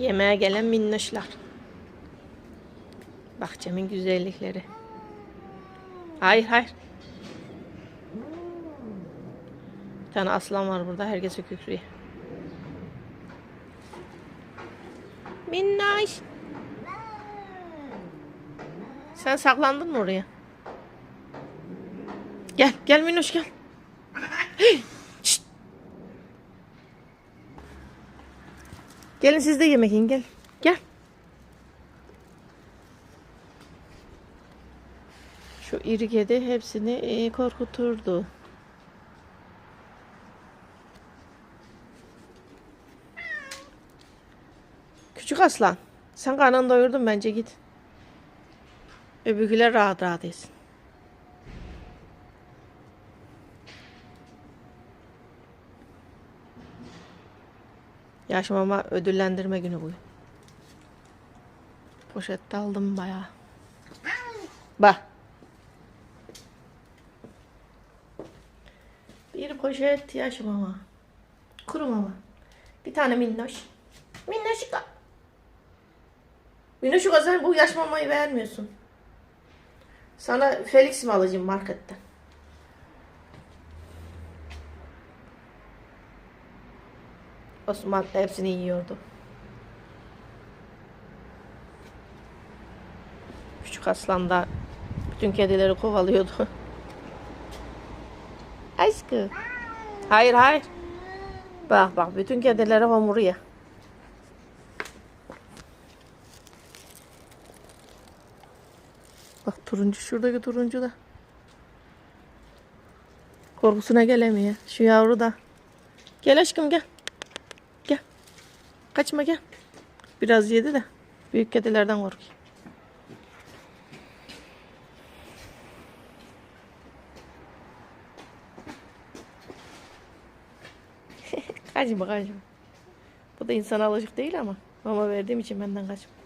Yemeğe gelen minnoşlar. Bahçemin güzellikleri. Hayır hayır. Bir tane aslan var burada. Herkese kükrüyor. Minnoş. Sen saklandın mı oraya? Gel, gel Minnoş gel. Hey, Gelin siz de yemek yiyin gel. Gel. Şu iri kedi hepsini e, korkuturdu. Küçük aslan. Sen karnını doyurdun bence git. Öbürküler rahat rahat yesin. Yaş mama ödüllendirme günü bugün. Poşette aldım bayağı. Bak. Bir poşet yaş mama. Kuru mama. Bir tane minnoş. Minnoşika. Minnoşika sen bu yaş mamayı beğenmiyorsun. Sana Felix mi alacağım marketten? Osman hepsini yiyordu. Küçük aslan da bütün kedileri kovalıyordu. Aşkım. Hayır hayır. Bak bak bütün kedileri homuruyor. Bak turuncu şuradaki turuncu da. Korkusuna gelemiyor. Şu yavru da. Gel aşkım. Gel. Kaçma gel. Biraz yedi de. Büyük kedilerden korkuyor. kaçma kaçma. Bu da insana alışık değil ama. Mama verdiğim için benden kaçma.